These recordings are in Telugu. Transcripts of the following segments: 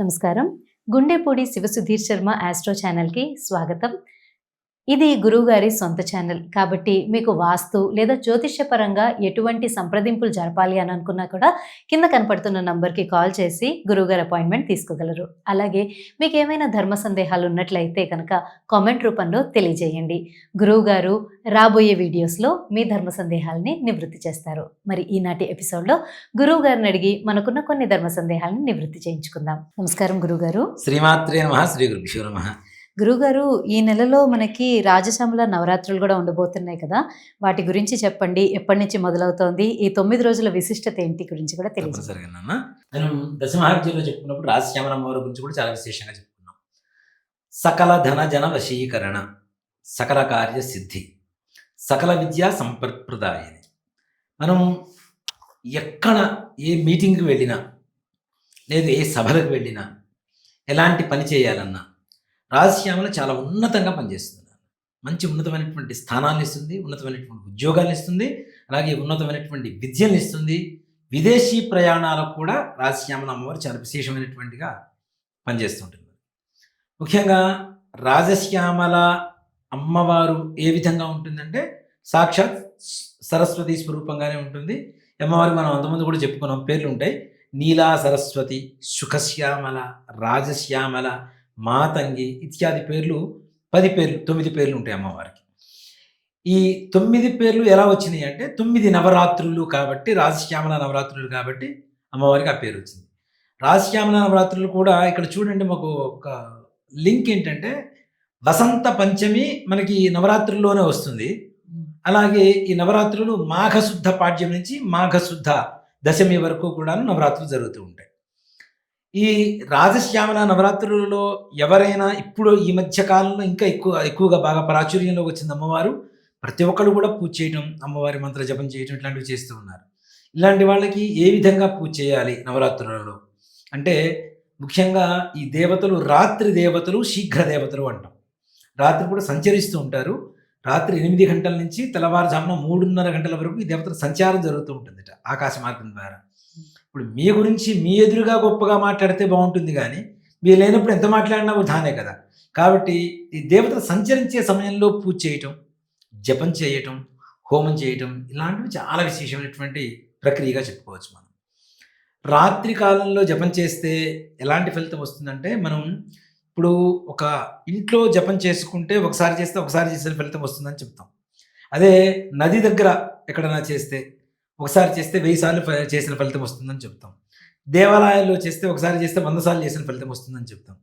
నమస్కారం. గుండెపూడి శివ సుధీర్ శర్మ ఆస్ట్రో ఛానల్కి స్వాగతం. ఇది గురువుగారి సొంత ఛానల్. కాబట్టి మీకు వాస్తు లేదా జ్యోతిష్యపరంగా ఎటువంటి సంప్రదింపులు జరపాలి అని అనుకున్నా కూడా కింద కనపడుతున్న నంబర్కి కాల్ చేసి గురువుగారి అపాయింట్మెంట్ తీసుకోగలరు. అలాగే మీకు ఏమైనా ధర్మ సందేహాలు ఉన్నట్లయితే కనుక కామెంట్ రూపంలో తెలియజేయండి. గురువుగారు రాబోయే వీడియోస్లో మీ ధర్మ సందేహాలని నివృత్తి చేస్తారు. మరి ఈనాటి ఎపిసోడ్లో గురువు గారిని అడిగి మనకున్న కొన్ని ధర్మ సందేహాలను నివృత్తి చేయించుకుందాం. నమస్కారం గురుగారు శ్రీమాత్రే నమ శ్రీ గురుభ్యో నమ. గురుగారు ఈ నెలలో మనకి రాజశ్యామల నవరాత్రులు కూడా ఉండబోతున్నాయి కదా. వాటి గురించి చెప్పండి. ఎప్పటి నుంచి మొదలవుతోంది? ఈ తొమ్మిది రోజుల విశిష్టత ఏంటి? గురించి కూడా తెలియదు తప్పనిసరిగా నాన్న. మనం దశమహావిద్యలో చెప్పుకున్నప్పుడు రాజశ్యామలమ్మవారి గురించి కూడా చాలా విశేషంగా చెప్పుకున్నాం. సకల ధన జన వశీకరణ సకల కార్య సిద్ధి సకల విద్యా సంప్రదాయని. మనం ఎక్కడ ఏ మీటింగ్కి వెళ్ళినా లేదు ఏ సభలకు వెళ్ళినా ఎలాంటి పని చేయాలన్నా రాజశ్యామల చాలా ఉన్నతంగా పనిచేస్తుంది. మంచి ఉన్నతమైనటువంటి స్థానాలను ఇస్తుంది ఉన్నతమైనటువంటి ఉద్యోగాలు ఇస్తుంది అలాగే ఉన్నతమైనటువంటి విద్యను ఇస్తుంది. విదేశీ ప్రయాణాలకు కూడా రాజశ్యామల అమ్మవారు చాలా విశేషమైనటువంటిగా పనిచేస్తుంటుంది. ముఖ్యంగా రాజశ్యామల అమ్మవారు ఏ విధంగా ఉంటుందంటే సాక్షాత్ సరస్వతి స్వరూపంగానే ఉంటుంది. అమ్మవారికి మనం అంతమంది కూడా చెప్పుకున్నాం పేర్లు ఉంటాయి నీలా సరస్వతి సుఖశ్యామల రాజశ్యామల మాతంగి ఇత్యాది పేర్లు పది పేర్లు తొమ్మిది పేర్లు ఉంటాయి అమ్మవారికి. ఈ తొమ్మిది పేర్లు ఎలా వచ్చినాయి అంటే తొమ్మిది నవరాత్రులు కాబట్టి రాజశ్యామల నవరాత్రులు కాబట్టి అమ్మవారికి ఆ పేరు వచ్చింది. రాజశ్యామల నవరాత్రులు కూడా ఇక్కడ చూడండి మాకు ఒక లింక్ ఏంటంటే వసంత పంచమి మనకి నవరాత్రుల్లోనే వస్తుంది. అలాగే ఈ నవరాత్రులు మాఘశుద్ధ పాఠ్యం నుంచి మాఘశుద్ధ దశమి వరకు కూడా నవరాత్రులు జరుగుతూ ఉంటాయి. ఈ రాజశ్యామల నవరాత్రులలో ఎవరైనా ఇప్పుడు ఈ మధ్య కాలంలో ఇంకా ఎక్కువ ఎక్కువగా బాగా ప్రాచుర్యంలోకి వచ్చింది అమ్మవారు ప్రతి ఒక్కరు కూడా పూజ చేయటం అమ్మవారి మంత్ర జపం చేయటం ఇట్లాంటివి చేస్తూ ఉన్నారు. ఇలాంటి వాళ్ళకి ఏ విధంగా పూజ చేయాలి నవరాత్రులలో? అంటే ముఖ్యంగా ఈ దేవతలు రాత్రి దేవతలు శీఘ్ర దేవతలు అంటాం. రాత్రి కూడా సంచరిస్తూ ఉంటారు. రాత్రి ఎనిమిది గంటల నుంచి తెల్లవారుజామున మూడున్నర గంటల వరకు ఈ దేవతల సంచారం జరుగుతూ ఉంటుంది ఆకాశ మార్గం ద్వారా. ఇప్పుడు మీ గురించి మీ ఎదురుగా గొప్పగా మాట్లాడితే బాగుంటుంది కానీ మీరు లేనప్పుడు ఎంత మాట్లాడినా వృధానే కదా. కాబట్టి ఈ దేవతలు సంచరించే సమయంలో పూజ చేయటం జపం చేయటం హోమం చేయటం ఇలాంటివి చాలా విశేషమైనటువంటి ప్రక్రియగా చెప్పుకోవచ్చు మనం. రాత్రి కాలంలో జపం చేస్తే ఎలాంటి ఫలితం వస్తుందంటే మనం ఇప్పుడు ఒక ఇంట్లో జపం చేసుకుంటే ఒకసారి చేస్తే ఒకసారి చేసిన ఫలితం వస్తుందని చెప్తాం. అదే నది దగ్గర ఎక్కడైనా చేస్తే ఒకసారి చేస్తే వెయ్యి సార్లు ఫ- చేసిన ఫలితం వస్తుందని చెప్తాం. దేవాలయాల్లో చేస్తే ఒకసారి చేస్తే వంద సార్లు చేసిన ఫలితం వస్తుందని చెప్తాం.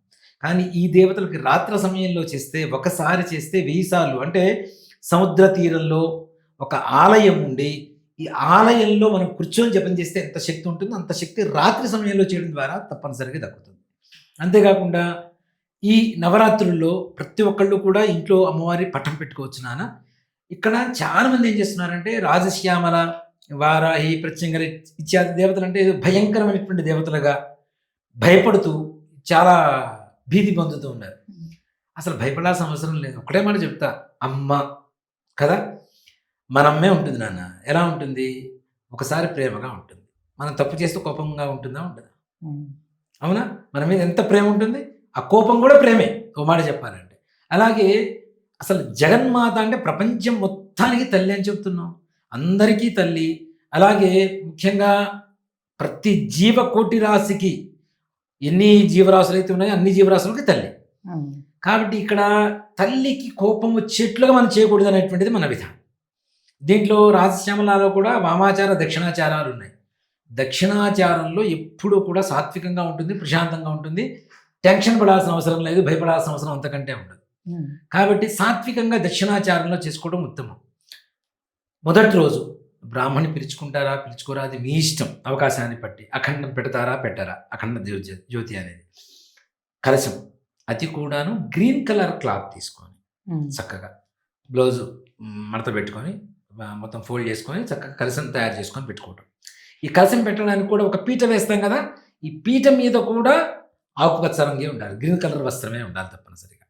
కానీ ఈ దేవతలకి రాత్రి సమయంలో చేస్తే ఒకసారి చేస్తే వెయ్యి సార్లు అంటే సముద్ర తీరంలో ఒక ఆలయం ఉండి ఈ ఆలయంలో మనం కూర్చొని జపం చేస్తే ఎంత శక్తి ఉంటుందో అంత శక్తి రాత్రి సమయంలో చేయడం ద్వారా తప్పనిసరిగా దక్కుతుంది. అంతేకాకుండా ఈ నవరాత్రుల్లో ప్రతి ఒక్కళ్ళు కూడా ఇంట్లో అమ్మవారి పట్టం పెట్టుకోవచ్చు నాన్న. ఇక్కడ చాలామంది ఏం చేస్తున్నారంటే రాజశ్యామల వారాహి ప్రత్యంగర ఇత్యాది దేవతలు అంటే ఏదో భయంకరమైనటువంటి దేవతలుగా భయపడుతూ చాలా భీతి పొందుతూ ఉన్నారు. అసలు భయపడాల్సిన అవసరం లేదు. ఒకటే మాట చెప్తా. అమ్మ కదా? మన అమ్మే ఉంటుంది నాన్న. ఎలా ఉంటుంది? ఒకసారి ప్రేమగా ఉంటుంది. మనం తప్పు చేస్తే కోపంగా ఉంటుందా ఉంటుందా అవునా? మన మీద ఎంత ప్రేమ ఉంటుంది? ఆ కోపం కూడా ప్రేమే. ఓ మాట చెప్పాలంటే. అలాగే అసలు జగన్మాత అంటే ప్రపంచం మొత్తానికి తల్లి అని చెప్తున్నాం. అందరికీ తల్లి. అలాగే ముఖ్యంగా ప్రతి జీవకోటి రాశికి ఎన్ని జీవరాశులు అయితే ఉన్నాయో అన్ని జీవరాశులకి తల్లి. కాబట్టి ఇక్కడ తల్లికి కోపం వచ్చేట్లుగా మనం చేయకూడదు అనేటువంటిది మన విధానం. దీంట్లో రాజశ్యామలలో కూడా వామాచార దక్షిణాచారాలు ఉన్నాయి. దక్షిణాచారంలో ఎప్పుడూ కూడా సాత్వికంగా ఉంటుంది ప్రశాంతంగా ఉంటుంది. టెన్షన్ పడాల్సిన అవసరం లేదు భయపడాల్సిన అవసరం అంతకంటే ఉండదు. కాబట్టి సాత్వికంగా దక్షిణాచారంలో చేసుకోవడం ఉత్తమం. మొదటి రోజు బ్రాహ్మణి పిలుచుకుంటారా పిలుచుకోరా అది మీ ఇష్టం. అవకాశాన్ని బట్టి. అఖండం పెడతారా పెట్టారా? అఖండ జ్యోతి జ్యోతి అనేది. కలశం. అది కూడాను గ్రీన్ కలర్ క్లాత్ తీసుకొని చక్కగా బ్లౌజ్ మడత పెట్టుకొని మొత్తం ఫోల్డ్ చేసుకొని చక్కగా కలసం తయారు చేసుకొని పెట్టుకోవటం. ఈ కలసం పెట్టడానికి కూడా ఒక పీట వేస్తాం కదా ఈ పీట మీద కూడా ఆకుపచ్చ రంగే ఉండాలి. గ్రీన్ కలర్ వస్త్రమే ఉండాలి తప్పనిసరిగా.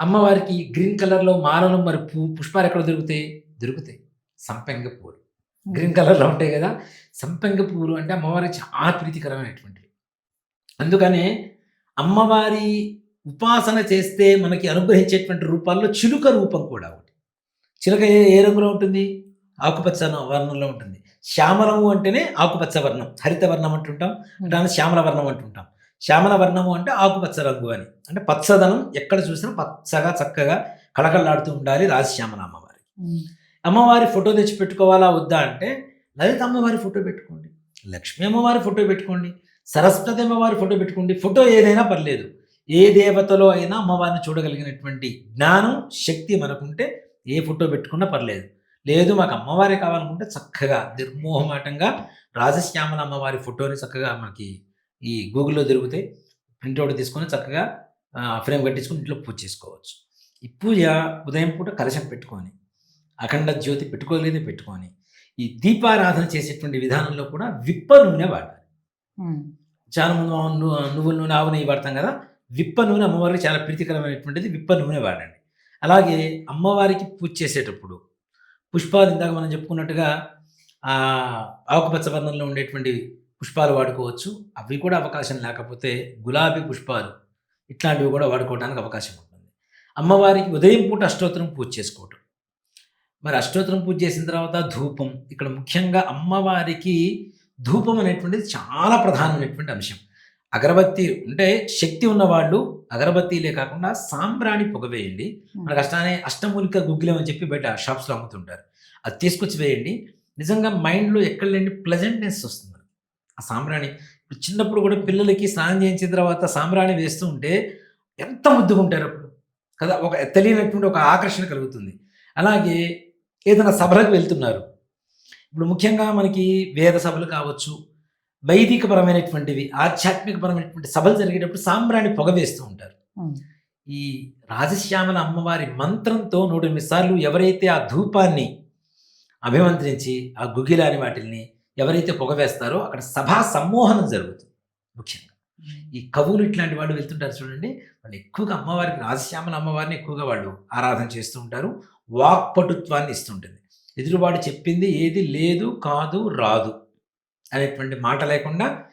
అమ్మవారికి గ్రీన్ కలర్లో మాలలు మరి పూ పుష్పాలు ఎక్కడ దొరుకుతాయి? దొరుకుతాయి. సంపెంగ పూలు గ్రీన్ కలర్లో ఉంటాయి కదా సంపెంగ పూలు అంటే అమ్మవారికి చాలా ప్రీతికరమైనటువంటివి అందుకనే అమ్మవారి ఉపాసన చేస్తే మనకి అనుగ్రహించేటువంటి రూపాల్లో చిలుక రూపం కూడా ఒకటి. చిలుక ఏ ఏ రంగులో ఉంటుంది? ఆకుపచ్చ వర్ణంలో ఉంటుంది. శ్యామలము అంటేనే ఆకుపచ్చ వర్ణం హరిత వర్ణం అంటుంటాం దాన్ని శ్యామల వర్ణం అంటుంటాం. శ్యామల వర్ణము అంటే ఆకుపచ్చ రంగు అని. అంటే పచ్చదనం ఎక్కడ చూసినా పచ్చగా చక్కగా కళకళలాడుతూ ఉండాలి రాజశ్యామల అమ్మవారి అమ్మవారి ఫోటో తెచ్చి పెట్టుకోవాలా వద్దా అంటే లలిత అమ్మవారి ఫోటో పెట్టుకోండి లక్ష్మీ అమ్మవారి ఫోటో పెట్టుకోండి సరస్వతి అమ్మవారి ఫోటో పెట్టుకోండి ఫోటో ఏదైనా పర్లేదు. ఏ దేవతలో అయినా అమ్మవారిని చూడగలిగినటువంటి జ్ఞానం శక్తి మనకుంటే ఏ ఫోటో పెట్టుకున్నా పర్లేదు. లేదు మాకు అమ్మవారి కావాలనుకుంటే చక్కగా నిర్మోహమాటంగా రాజశ్యామల అమ్మవారి ఫోటోని చక్కగా మనకి ఈ గూగుల్లో దొరికితే ప్రింట్అవుట్ తీసుకొని చక్కగా ఫ్రేమ్ కట్టించుకొని ఇంట్లో పూజ చేసుకోవచ్చు. ఈ పూజ ఉదయం పూట కలశం పెట్టుకొని అఖండ జ్యోతి పెట్టుకోలేదు పెట్టుకొని ఈ దీపారాధన చేసేటువంటి విధానంలో కూడా విప్ప నూనె వాడాలి. చాలా మంది నువ్వుల నూనె ఆవు నెయ్యి వాడతాం కదా విప్ప నూనె అమ్మవారికి చాలా ప్రీతికరమైనటువంటిది విప్ప నూనె వాడండి. అలాగే అమ్మవారికి పూజ చేసేటప్పుడు పుష్పాలు ఇందాక మనం చెప్పుకున్నట్టుగా ఆకుపచ్చ వర్ణంలో ఉండేటువంటి పుష్పాలు వాడుకోవచ్చు. అవి కూడా అవకాశం లేకపోతే గులాబీ పుష్పాలు ఇట్లాంటివి కూడా వాడుకోవడానికి అవకాశం ఉంటుంది. అమ్మవారికి ఉదయం పూట అష్టోత్తరం పూజ చేసుకోవటం. మరి అష్టోత్తరం పూజ చేసిన తర్వాత ధూపం ఇక్కడ ముఖ్యంగా అమ్మవారికి ధూపం అనేటువంటిది చాలా ప్రధానమైనటువంటి అంశం. అగరబత్తి అంటే శక్తి ఉన్నవాళ్ళు అగరబత్తీలే కాకుండా సాంబ్రాణి పొగ వేయండి. మనకు అష్టానే అష్టమూలిక గుగ్గిలం అని చెప్పి బయట షాప్స్లో అమ్ముతుంటారు. అది తీసుకొచ్చి వేయండి. నిజంగా మైండ్లో ఎక్కడ లేని ప్లెజెంట్నెస్ వస్తుంది. ఆ సాంబ్రాణి ఇప్పుడు చిన్నప్పుడు కూడా పిల్లలకి స్నానం చేయించిన తర్వాత సాంబ్రాణి వేస్తూ ఉంటే ఎంత ముద్దుగా ఉంటారు అప్పుడు. కదా ఒక తెలియనటువంటి ఒక ఆకర్షణ కలుగుతుంది. అలాగే ఏదైనా సభలకు వెళ్తున్నారు. ఇప్పుడు ముఖ్యంగా మనకి వేద సభలు కావచ్చు వైదికపరమైనటువంటివి ఆధ్యాత్మికపరమైనటువంటి సభలు జరిగేటప్పుడు సాంబ్రాణి పొగ వేస్తూ ఉంటారు. ఈ రాజశ్యామల అమ్మవారి మంత్రంతో నూట ఎనిమిది సార్లు ఎవరైతే ఆ ధూపాన్ని అభిమంత్రించి ఆ గుగిలాని వాటిల్ని ఎవరైతే పొగ వేస్తారో అక్కడ సభా సమ్మోహనం జరుగుతుంది ముఖ్యంగా. ఈ కవులు ఇట్లాంటి వాళ్ళు వెళ్తుంటారు చూడండి. వాళ్ళు ఎక్కువగా అమ్మవారికి రాజశ్యామల అమ్మవారిని ఎక్కువగా వాళ్ళు ఆరాధన చేస్తూ ఉంటారు. వాక్పటుత్వాన్ని ఇస్తుంటుంది. ఎదురువాడు చెప్పింది ఏది లేదు కాదు రాదు అనేటువంటి మాట లేకుండా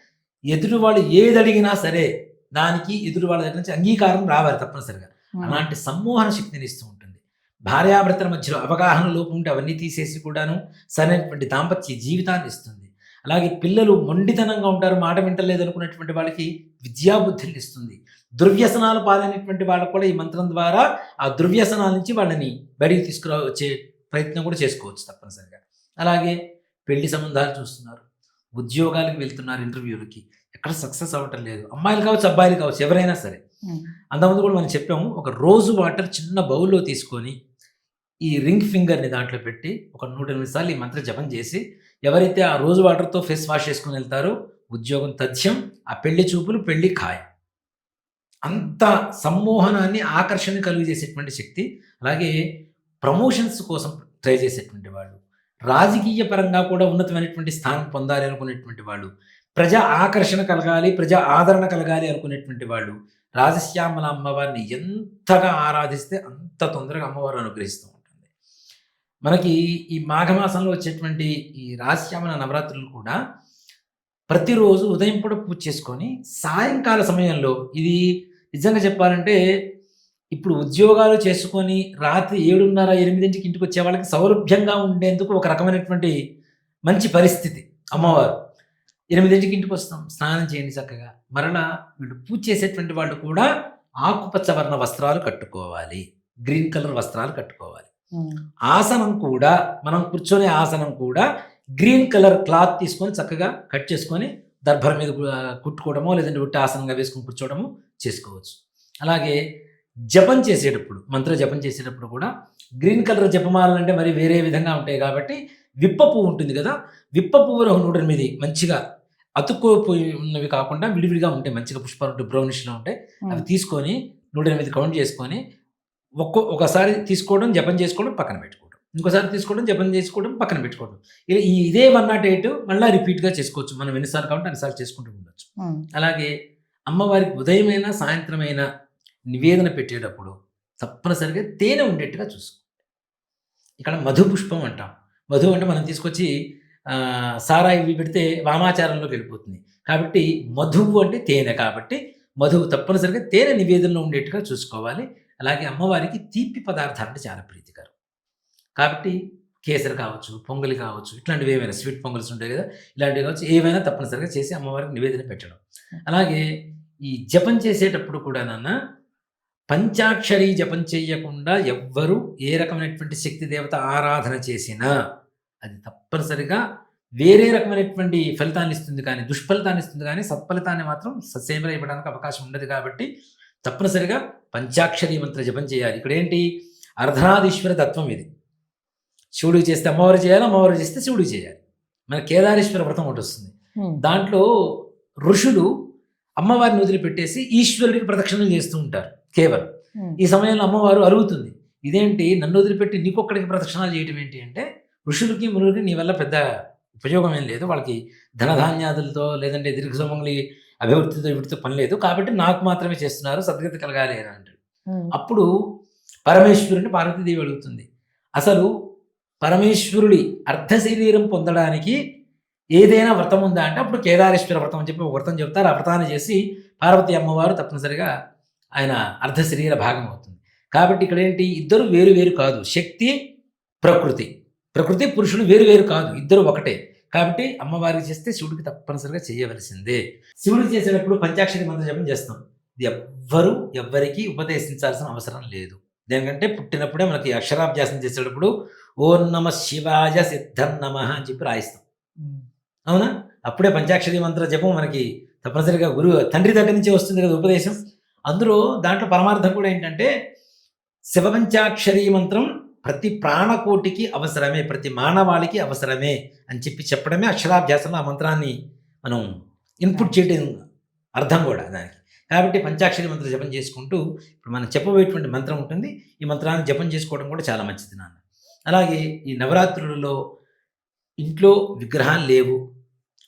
ఎదురు వాళ్ళు ఏది అడిగినా సరే దానికి ఎదురు వాళ్ళ దగ్గర నుంచి అంగీకారం రావాలి తప్పనిసరిగా. అలాంటి సమ్మోహన శక్తిని ఇస్తూ ఉంటుంది. భార్యాభర్తల మధ్యలో అవగాహన లోపం ఉంటే అవన్నీ తీసేసి కూడాను సరైనటువంటి దాంపత్య జీవితాన్ని ఇస్తుంది. అలాగే పిల్లలు మొండితనంగా ఉంటారు మాట వింటలేదు అనుకున్నటువంటి వాళ్ళకి విద్యాబుద్ధులు ఇస్తుంది. దుర్వ్యసనాలు పాలైనటువంటి వాళ్ళకు కూడా ఈ మంత్రం ద్వారా ఆ దుర్వ్యసనాల నుంచి వాళ్ళని బయటికి తీసుకురా వచ్చే ప్రయత్నం కూడా చేసుకోవచ్చు తప్పనిసరిగా. అలాగే పెళ్ళి సంబంధాలు చూస్తున్నారు. ఉద్యోగాలకు వెళ్తున్నారు ఇంటర్వ్యూలకి. ఎక్కడ సక్సెస్ అవ్వటం లేదు. అమ్మాయిలు కావచ్చు అబ్బాయిలు కావచ్చు ఎవరైనా సరే. అంతకుముందు కూడా మనం చెప్పాము ఒక రోజు వాటర్ చిన్న బౌల్లో తీసుకొని ఈ రింగ్ ఫింగర్ని దాంట్లో పెట్టి ఒక నూట ఎనిమిది సార్లు ఈ మంత్ర జపం చేసి ఎవరైతే ఆ రోజు వాటర్తో ఫేస్ వాష్ చేసుకుని వెళ్తారో ఉద్యోగం తథ్యం ఆ పెళ్ళి చూపులు పెళ్ళి ఖాయం. అంత సమ్మోహనాన్ని ఆకర్షణ కలుగజేసేటువంటి శక్తి అలాగే ప్రమోషన్స్ కోసం ట్రై చేసేటువంటి వాళ్ళు రాజకీయ పరంగా కూడా ఉన్నతమైనటువంటి స్థానం పొందాలి అనుకునేటువంటి వాళ్ళు ప్రజా ఆకర్షణ కలగాలి ప్రజా ఆదరణ కలగాలి అనుకునేటువంటి వాళ్ళు రాజశ్యామల అమ్మవారిని ఎంతగా ఆరాధిస్తే అంత తొందరగా అమ్మవారు అనుగ్రహిస్తాం. మనకి ఈ మాఘమాసంలో వచ్చేటువంటి ఈ రాజశ్యామల నవరాత్రులు కూడా ప్రతిరోజు ఉదయం పూట పూజ చేసుకొని సాయంకాల సమయంలో ఇది నిజంగా చెప్పాలంటే ఇప్పుడు ఉద్యోగాలు చేసుకొని రాత్రి ఏడున్నర ఎనిమిదింటికి ఇంటికి వచ్చే వాళ్ళకి సౌలభ్యంగా ఉండేందుకు ఒక రకమైనటువంటి మంచి పరిస్థితి. అమ్మవారు ఎనిమిదింటికి ఇంటికి వస్తాం స్నానం చేయండి చక్కగా. మరలా వీళ్ళు పూజ చేసేటువంటి వాళ్ళు కూడా ఆకుపచ్చ వర్ణ వస్త్రాలు కట్టుకోవాలి. గ్రీన్ కలర్ వస్త్రాలు కట్టుకోవాలి. ఆసనం కూడా మనం కూర్చొనే ఆసనం కూడా గ్రీన్ కలర్ క్లాత్ తీసుకొని చక్కగా కట్ చేసుకొని దర్భర మీద కుట్టుకోవడమో లేదంటే ఉట్టి ఆసనంగా వేసుకొని కూర్చోవడము చేసుకోవచ్చు. అలాగే జపం చేసేటప్పుడు మంత్ర జపం చేసేటప్పుడు కూడా గ్రీన్ కలర్ జపమాలలు అంటే మరి వేరే విధంగా ఉంటాయి కాబట్టి విప్ప పువ్వు ఉంటుంది కదా విప్ప పువ్వులు ఒక నూట ఎనిమిది మంచిగా అతుక్కుపోయి ఉన్నవి కాకుండా విడివిడిగా ఉంటాయి. మంచిగా పుష్పాలు ఉంటాయి బ్రౌనిష్లో ఉంటాయి. అవి తీసుకొని నూట ఎనిమిది కౌంట్ చేసుకొని ఒక్కో ఒకసారి తీసుకోవడం జపం చేసుకోవడం పక్కన పెట్టుకోవడం. ఇంకోసారి తీసుకోవడం జపం చేసుకోవడం పక్కన పెట్టుకోవడం. ఇలా ఇదే వన్ నాట్ ఎయిట్ మళ్ళీ రిపీట్గా చేసుకోవచ్చు. మనం ఎన్నిసార్లు కాబట్టి అన్నిసార్లు చేసుకుంటూ ఉండొచ్చు. అలాగే అమ్మవారికి ఉదయమైనా సాయంత్రమైనా నివేదన పెట్టేటప్పుడు తప్పనిసరిగా తేనె ఉండేట్టుగా చూసుకో. ఇక్కడ మధు పుష్పం అంటాం. మధు అంటే మనం తీసుకొచ్చి సారా ఇవి పెడితే వామాచారంలోకి వెళ్ళిపోతుంది. కాబట్టి మధువు అంటే తేనె కాబట్టి మధువు తప్పనిసరిగా తేనె నివేదనలో ఉండేట్టుగా చూసుకోవాలి. అలాగే అమ్మవారికి తీపి పదార్థాలు అంటే చాలా ప్రీతికరం. కాబట్టి కేసరి కావచ్చు పొంగలి కావచ్చు ఇట్లాంటివి ఏమైనా స్వీట్ పొంగల్స్ ఉంటాయి కదా ఇలాంటివి కావచ్చు ఏవైనా తప్పనిసరిగా చేసి అమ్మవారికి నివేదన పెట్టడం. అలాగే ఈ జపం చేసేటప్పుడు కూడా నాన్న పంచాక్షరి జపం చేయకుండా ఎవ్వరూ ఏ రకమైనటువంటి శక్తి దేవత ఆరాధన చేసినా అది తప్పనిసరిగా వేరే రకమైనటువంటి ఫలితాన్ని ఇస్తుంది కానీ దుష్ఫలితాన్ని ఇస్తుంది కానీ సత్ఫలితాన్ని మాత్రం ససేమర ఇవ్వడానికి అవకాశం ఉండదు కాబట్టి తప్పనిసరిగా పంచాక్షరి మంత్ర జపం చేయాలి. ఇక్కడ ఏంటి అర్ధనాదీశ్వర తత్వం ఇది. శివుడికి చేస్తే అమ్మవారు చేయాలి అమ్మవారు చేస్తే శివుడికి చేయాలి. మన కేదారేశ్వర వ్రతం ఒకటి వస్తుంది. దాంట్లో ఋషులు అమ్మవారిని వదిలిపెట్టేసి ఈశ్వరుడికి ప్రదక్షిణలు చేస్తూ ఉంటారు కేవలం. ఈ సమయంలో అమ్మవారు అరుగుతుంది. ఇదేంటి? నన్ను వదిలిపెట్టి నీకొక్కడికి ప్రదక్షిణాలు చేయటం ఏంటి అంటే ఋషులకి మునులకి నీ వల్ల పెద్ద ఉపయోగం ఏం లేదు. వాళ్ళకి ధనధాన్యాదులతో లేదంటే దీర్ఘసుమంగళి అభివృద్ధితో వీటితో పని లేదు. కాబట్టి నాకు మాత్రమే చేస్తున్నారు సద్గతి కలగాలి అని అంటాడు. అప్పుడు పరమేశ్వరుని పార్వతీదేవి అడుగుతుంది. అసలు పరమేశ్వరుడి అర్ధ శరీరం పొందడానికి ఏదైనా వ్రతం ఉందా అంటే అప్పుడు కేదారేశ్వర వ్రతం అని చెప్పి ఒక వ్రతం చెప్తారు ఆ వ్రతాన్ని చేసి పార్వతి అమ్మవారు తప్పనిసరిగా ఆయన అర్ధ శరీర భాగం అవుతుంది. కాబట్టి ఇక్కడ ఏంటి? ఇద్దరు వేరు వేరు కాదు. శక్తి ప్రకృతి. ప్రకృతి పురుషుడు వేరు వేరు కాదు. ఇద్దరు ఒకటే. కాబట్టి అమ్మవారికి చేస్తే శివుడికి తప్పనిసరిగా చేయవలసిందే. శివుడికి చేసేటప్పుడు పంచాక్షరి మంత్ర జపం చేస్తాం. ఇది ఎవ్వరు ఎవ్వరికి ఉపదేశించాల్సిన అవసరం లేదు. దేనికంటే పుట్టినప్పుడే మనకి అక్షరాభ్యాసం చేసేటప్పుడు ఓం నమ శివాయ సిద్ధం నమ అని చెప్పి రాయిస్తాం. అవునా? అప్పుడే పంచాక్షరి మంత్ర జపం మనకి తప్పనిసరిగా గురువు తండ్రి దగ్గర నుంచే వస్తుంది కదా ఉపదేశం. అందులో దాంట్లో పరమార్థం కూడా ఏంటంటే శివపంచాక్షరి మంత్రం ప్రతి ప్రాణకోటికి అవసరమే ప్రతి మానవాళికి అవసరమే అని చెప్పి చెప్పడమే అక్షరాభ్యాసంలో ఆ మంత్రాన్ని మనం ఇన్పుట్ చేయడం అర్థం కూడా దానికి. కాబట్టి పంచాక్షరి మంత్ర జపం చేసుకుంటూ ఇప్పుడు మనం చెప్పబోయేటువంటి మంత్రం ఉంటుంది. ఈ మంత్రాన్ని జపం చేసుకోవడం కూడా చాలా మంచిది నాన్న. అలాగే ఈ నవరాత్రులలో ఇంట్లో విగ్రహాలు లేవు.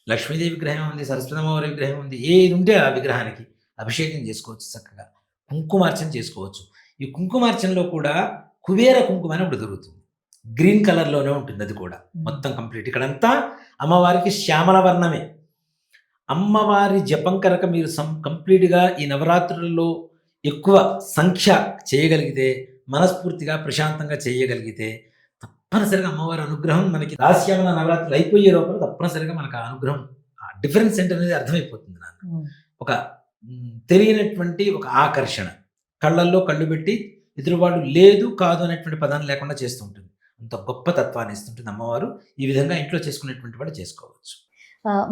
లక్ష్మీదేవి విగ్రహం ఉంది సరస్వతి అమ్మవారి విగ్రహం ఉంది ఏది ఉంటే ఆ విగ్రహానికి అభిషేకం చేసుకోవచ్చు చక్కగా. కుంకుమార్చన చేసుకోవచ్చు. ఈ కుంకుమార్చనలో కూడా కుబేర కుంకుమ అని ఒకటి దొరుకుతుంది. గ్రీన్ కలర్లోనే ఉంటుంది అది కూడా. మొత్తం కంప్లీట్. ఇక్కడంతా అమ్మవారికి శ్యామల వర్ణమే. అమ్మవారి జపం కనుక మీరు సం కంప్లీట్గా ఈ నవరాత్రులలో ఎక్కువ సంఖ్య చేయగలిగితే మనస్ఫూర్తిగా ప్రశాంతంగా చేయగలిగితే తప్పనిసరిగా అమ్మవారి అనుగ్రహం మనకి రాశ్యామల నవరాత్రులు అయిపోయే లోపల తప్పనిసరిగా మనకు ఆ అనుగ్రహం ఆ డిఫరెన్స్ ఏంటి అనేది అర్థమైపోతుంది నాకు. ఒక తెలియనటువంటి ఒక ఆకర్షణ. కళ్ళల్లో కళ్ళు పెట్టి ఎదురువాడు లేదు కాదు అనేటువంటి పదాన్ని లేకుండా చేస్తూ ఉంటుంది. అంత గొప్ప తత్వాన్ని ఇస్తుంటుంది అమ్మవారు. ఈ విధంగా ఇంట్లో చేసుకునేటువంటి వాడు చేసుకోవచ్చు.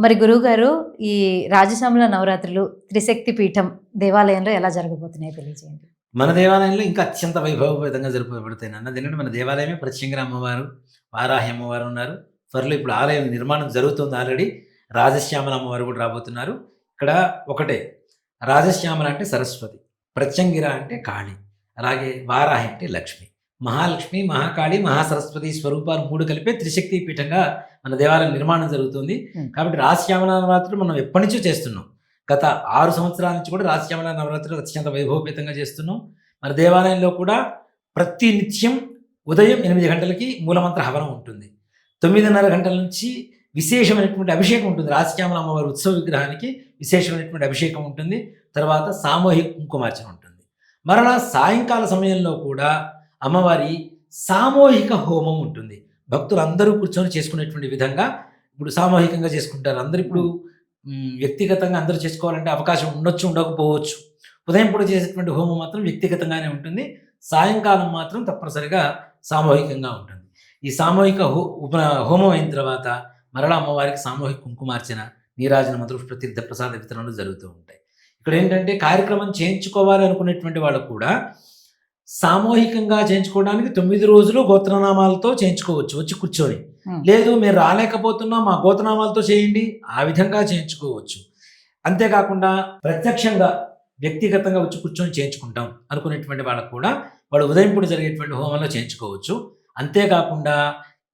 మరి గురువు గారు ఈ రాజశ్యామల నవరాత్రులు త్రిశక్తి పీఠం దేవాలయంలో ఎలా జరగబోతున్నాయో తెలియజేయండి. మన దేవాలయంలో ఇంకా అత్యంత వైభవపేతంగా జరుపబడతాయి అన్నది ఎందుకంటే మన దేవాలయమే ప్రత్యంగా అమ్మవారు వారాహి అమ్మవారు ఉన్నారు. త్వరలో ఇప్పుడు ఆలయం నిర్మాణం జరుగుతుంది ఆల్రెడీ. రాజశ్యామల అమ్మవారు కూడా రాబోతున్నారు. ఇక్కడ ఒకటే రాజశ్యామల అంటే సరస్వతి ప్రత్యంగిర అంటే కాళి. అలాగే వారాహి అంటే లక్ష్మి. మహాలక్ష్మి మహాకాళి మహాసరస్వతి స్వరూపాలు మూడు కలిపే త్రిశక్తి పీఠంగా మన దేవాలయం నిర్మాణం జరుగుతుంది. కాబట్టి రాజశ్యామల నవరాత్రులు మనం ఎప్పటి నుంచో చేస్తున్నాం. గత ఆరు సంవత్సరాల నుంచి కూడా రాజశ్యామల నవరాత్రులు అత్యంత వైభవపేతంగా చేస్తున్నాం. మన దేవాలయంలో కూడా ప్రతి నిత్యం ఉదయం ఎనిమిది గంటలకి మూలమంత్ర హవనం ఉంటుంది. తొమ్మిదిన్నర గంటల నుంచి విశేషమైనటువంటి అభిషేకం ఉంటుంది. రాజశ్యామల అమ్మవారి ఉత్సవ విగ్రహానికి విశేషమైనటువంటి అభిషేకం ఉంటుంది. తర్వాత సామూహిక కుంకుమార్చన ఉంటుంది. మరలా సాయంకాల సమయంలో కూడా అమ్మవారి సామూహిక హోమం ఉంటుంది. భక్తులు అందరూ కూర్చొని చేసుకునేటువంటి విధంగా ఇప్పుడు సామూహికంగా చేసుకుంటారు. అందరు ఇప్పుడు వ్యక్తిగతంగా అందరూ చేసుకోవాలంటే అవకాశం ఉండొచ్చు ఉండకపోవచ్చు. ఉదయం పూట చేసేటువంటి హోమం మాత్రం వ్యక్తిగతంగానే ఉంటుంది. సాయంకాలం మాత్రం తప్పనిసరిగా సామూహికంగా ఉంటుంది. ఈ సామూహిక హో ఉప హోమం అయిన తర్వాత మరలా అమ్మవారికి సామూహిక కుంకుమార్చన నీరాజన మంత్రుపుష్ప తీర్థ ప్రసాద వితరణలు జరుగుతూ ఉంటాయి. ఇక్కడ ఏంటంటే కార్యక్రమం చేయించుకోవాలి అనుకునేటువంటి వాళ్ళు కూడా సామూహికంగా చేయించుకోవడానికి తొమ్మిది రోజులు గోత్రనామాలతో చేయించుకోవచ్చు వచ్చి కూర్చొని. లేదు మేము రాలేకపోతున్నాం మా గోత్రనామాలతో చేయండి ఆ విధంగా చేయించుకోవచ్చు. అంతేకాకుండా ప్రత్యక్షంగా వ్యక్తిగతంగా వచ్చి కూర్చొని చేయించుకుంటాం అనుకునేటువంటి వాళ్ళకు కూడా వాడు ఉదయం పూట జరిగేటువంటి హోమంలో చేయించుకోవచ్చు. అంతేకాకుండా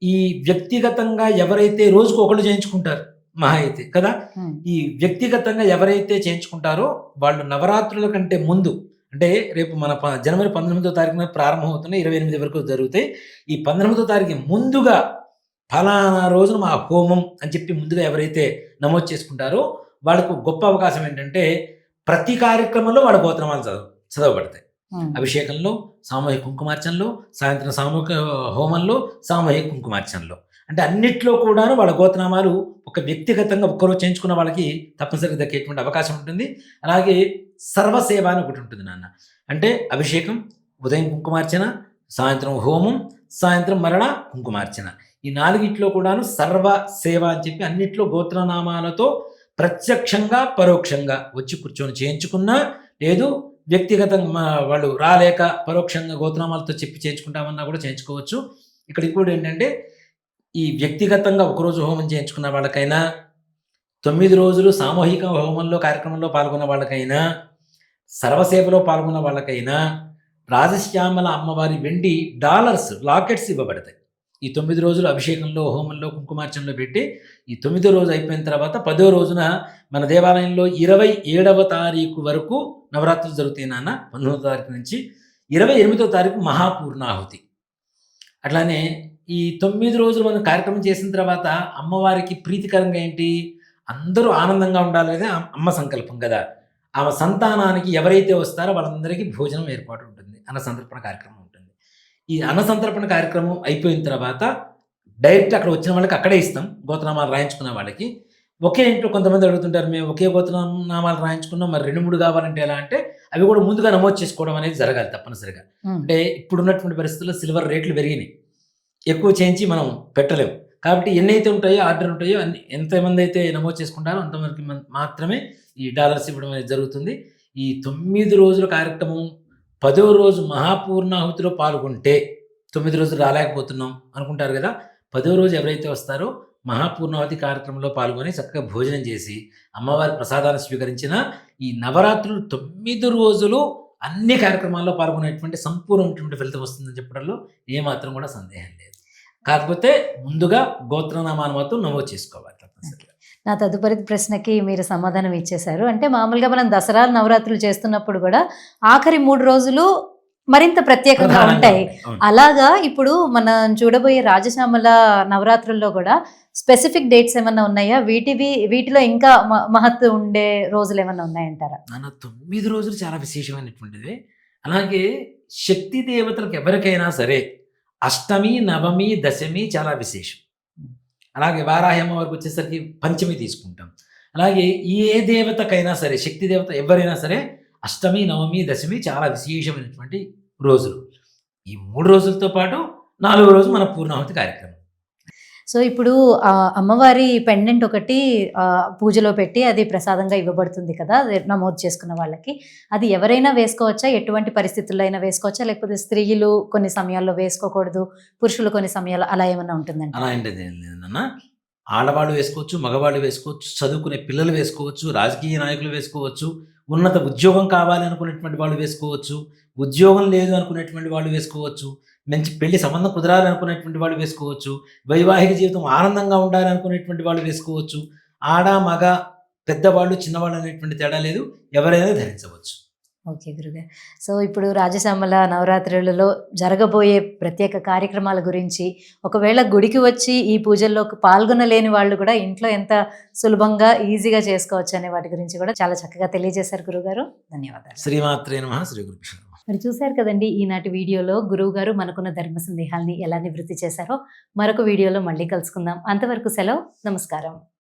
ఈ వ్యక్తిగతంగా ఎవరైతే రోజుకు ఒకళ్ళు చేయించుకుంటారు మహా అయితే కదా ఈ వ్యక్తిగతంగా ఎవరైతే చేయించుకుంటారో వాళ్ళు నవరాత్రుల కంటే ముందు అంటే రేపు మన జనవరి పంతొమ్మిదో తారీఖున ప్రారంభం అవుతున్నాయి ఇరవై ఎనిమిది వరకు జరుగుతాయి. ఈ పంతొమ్మిదో తారీఖు ముందుగా ఫలానా రోజున మా హోమం అని చెప్పి ముందుగా ఎవరైతే నమోదు చేసుకుంటారో వాళ్ళకు గొప్ప అవకాశం ఏంటంటే ప్రతి కార్యక్రమంలో వాళ్ళ గోత్రమాలు చదవ చదవబడతాయి. అభిషేకంలో సామూహిక కుంకుమార్చనలో సాయంత్రం సామూహిక హోమంలో సామూహిక కుంకుమార్చనలో. అంటే అన్నిట్లో కూడాను వాళ్ళ గోత్రనామాలు ఒక వ్యక్తిగతంగా ఒక్కరోజు చేయించుకున్న వాళ్ళకి తప్పనిసరిగా దక్కేటువంటి అవకాశం ఉంటుంది. అలాగే సర్వసేవ అని ఒకటి ఉంటుంది నాన్న. అంటే అభిషేకం ఉదయం కుంకుమార్చన సాయంత్రం హోమం సాయంత్రం మరణ కుంకుమార్చన. ఈ నాలుగిట్లో కూడాను సర్వ సేవ అని చెప్పి అన్నిట్లో గోత్రనామాలతో ప్రత్యక్షంగా పరోక్షంగా వచ్చి కూర్చొని చేయించుకున్నా లేదు వ్యక్తిగతంగా వాళ్ళు రాలేక పరోక్షంగా గోత్రనామాలతో చెప్పి చేయించుకుంటామన్నా కూడా చేయించుకోవచ్చు. ఇక్కడ ఇంకోటి ఏంటంటే ఈ వ్యక్తిగతంగా ఒకరోజు హోమం చేయించుకున్న వాళ్ళకైనా తొమ్మిది రోజులు సామూహిక హోమంలో కార్యక్రమంలో పాల్గొన్న వాళ్ళకైనా సర్వసేవలో పాల్గొన్న వాళ్ళకైనా రాజశ్యామల అమ్మవారి వెండి డాలర్స్ లాకెట్స్ ఇవ్వబడతాయి. ఈ తొమ్మిది రోజులు అభిషేకంలో హోమంలో కుంకుమార్చనలో పెట్టి ఈ తొమ్మిదో రోజు అయిపోయిన తర్వాత పదో రోజున మన దేవాలయంలో ఇరవై ఏడవ తారీఖు వరకు నవరాత్రులు జరుగుతాయి నాన్న. పంతొమ్మిదో తారీఖు నుంచి ఇరవై ఎనిమిదో తారీఖు మహాపూర్ణాహుతి. అట్లానే ఈ తొమ్మిది రోజులు మనం కార్యక్రమం చేసిన తర్వాత అమ్మవారికి ప్రీతికరంగా ఏంటి? అందరూ ఆనందంగా ఉండాలి అనేది అమ్- అమ్మ సంకల్పం కదా? ఆమె సంతానానికి ఎవరైతే వస్తారో వాళ్ళందరికీ భోజనం ఏర్పాటు ఉంటుంది. అన్న సంతర్పణ కార్యక్రమం ఉంటుంది. ఈ అన్న సంతర్పణ కార్యక్రమం అయిపోయిన తర్వాత డైరెక్ట్ అక్కడ వచ్చిన వాళ్ళకి అక్కడే ఇస్తాం. గోత్రనామాలు రాయించుకున్న వాళ్ళకి. ఒకే ఇంట్లో కొంతమంది అడుగుతుంటారు మేము ఒకే గోత్రనామాలు రాయించుకున్నాం. మరి రెండు మూడు కావాలంటే ఎలా? అంటే అవి కూడా ముందుగా నమోదు చేసుకోవడం అనేది జరగాలి తప్పనిసరిగా. అంటే ఇప్పుడున్నటువంటి పరిస్థితుల్లో సిల్వర్ రేట్లు పెరిగినాయి. ఎక్కువ చేయించి మనం పెట్టలేము. కాబట్టి ఎన్నైతే ఉంటాయో ఆర్డర్ ఉంటాయో అన్ని ఎంతమంది అయితే నమోదు చేసుకుంటారో అంతవరకు మాత్రమే ఈ డాలర్స్ ఇవ్వడం అనేది జరుగుతుంది. ఈ తొమ్మిది రోజుల కార్యక్రమం పదో రోజు మహాపూర్ణాహుతిలో పాల్గొంటే తొమ్మిది రోజులు రాలేకపోతున్నాం అనుకుంటారు కదా పదో రోజు ఎవరైతే వస్తారో మహాపూర్ణావతి కార్యక్రమంలో పాల్గొని చక్కగా భోజనం చేసి అమ్మవారి ప్రసాదాన్ని స్వీకరించిన ఈ నవరాత్రులు తొమ్మిది రోజులు అన్ని కార్యక్రమాల్లో పాల్గొనేటువంటి సంపూర్ణమైనటువంటి ఫలితం వస్తుందని చెప్పడంలో ఏమాత్రం కూడా సందేహం లేదు. కాకపోతే ముందుగా గోత్రనామాన్ని మాత్రం నమోదు చేసుకోవాలి తప్పనిసరిగా. నా తదుపరి ప్రశ్నకి మీరు సమాధానం ఇచ్చేశారు. అంటే మామూలుగా మనం దసరా నవరాత్రులు చేస్తున్నప్పుడు కూడా ఆఖరి మూడు రోజులు మరింత ప్రత్యేకంగా ఉంటాయి. అలాగా ఇప్పుడు మనం చూడబోయే రాజశ్యామల నవరాత్రుల్లో కూడా స్పెసిఫిక్ డేట్స్ ఏమన్నా ఉన్నాయా? వీటివి వీటిలో ఇంకా మ- మహత్తు ఉండే రోజులు ఏమన్నా ఉన్నాయంటారా? నాన్న తొమ్మిది రోజులు చాలా విశేషమైనటువంటిది. అలాగే శక్తి దేవతలకు ఎవరికైనా సరే అష్టమి నవమి దశమి చాలా విశేషం. అలాగే వారాహ్యమ్మ వరకు వచ్చేసరికి పంచమి తీసుకుంటాం. అలాగే ఏ దేవతకైనా సరే శక్తి దేవత ఎవరైనా సరే అష్టమి నవమి దశమి చాలా విశేషమైనటువంటి రోజులు. ఈ మూడు రోజులతో పాటు నాలుగో రోజు మన పూర్ణాహుతి కార్యక్రమం. సో ఇప్పుడు అమ్మవారి పెండెంట్ ఒకటి పూజలో పెట్టి అది ప్రసాదంగా ఇవ్వబడుతుంది కదా నమోదు చేసుకున్న వాళ్ళకి. అది ఎవరైనా వేసుకోవచ్చా? ఎటువంటి పరిస్థితుల్లో అయినా వేసుకోవచ్చా? లేకపోతే స్త్రీలు కొన్ని సమయాల్లో వేసుకోకూడదు పురుషులు కొన్ని సమయాల్లో అలా ఏమైనా ఉంటుందండి? అలాంటిది ఏం ఆడవాళ్ళు వేసుకోవచ్చు మగవాళ్ళు వేసుకోవచ్చు చదువుకునే పిల్లలు వేసుకోవచ్చు రాజకీయ నాయకులు వేసుకోవచ్చు ఉన్నత ఉద్యోగం కావాలి అనుకునేటువంటి వాళ్ళు వేసుకోవచ్చు ఉద్యోగం లేదు అనుకునేటువంటి వాళ్ళు వేసుకోవచ్చు మంచి పెళ్ళి సంబంధం కుదరాలి అనుకునేటువంటి వాళ్ళు వేసుకోవచ్చు. వైవాహిక జీవితం ఆనందంగా ఉండాలి అనుకునేటువంటి వాళ్ళు వేసుకోవచ్చు. ఆడ మగ పెద్దవాళ్ళు చిన్నవాళ్ళు అనేటువంటి తేడా లేదు. ఎవరైనా ధరించవచ్చు. ఓకే గురుగారు. సో ఇప్పుడు రాజశ్యామల నవరాత్రులలో జరగబోయే ప్రత్యేక కార్యక్రమాల గురించి ఒకవేళ గుడికి వచ్చి ఈ పూజల్లో పాల్గొనలేని వాళ్ళు కూడా ఇంట్లో ఎంత సులభంగా ఈజీగా చేసుకోవచ్చు అనే వాటి గురించి కూడా చాలా చక్కగా తెలియజేశారు గురుగారు. ధన్యవాదాలు. శ్రీమాత్రే నమ. శ్రీ గురుకృష్ణ మరి చూశారు కదండి ఈనాటి వీడియోలో గురువు గారు మనకున్న ధర్మ సందేహాల్ని ఎలా నివృత్తి చేశారో. మరొక వీడియోలో మళ్ళీ కలుసుకుందాం. అంతవరకు సెలవు. నమస్కారం.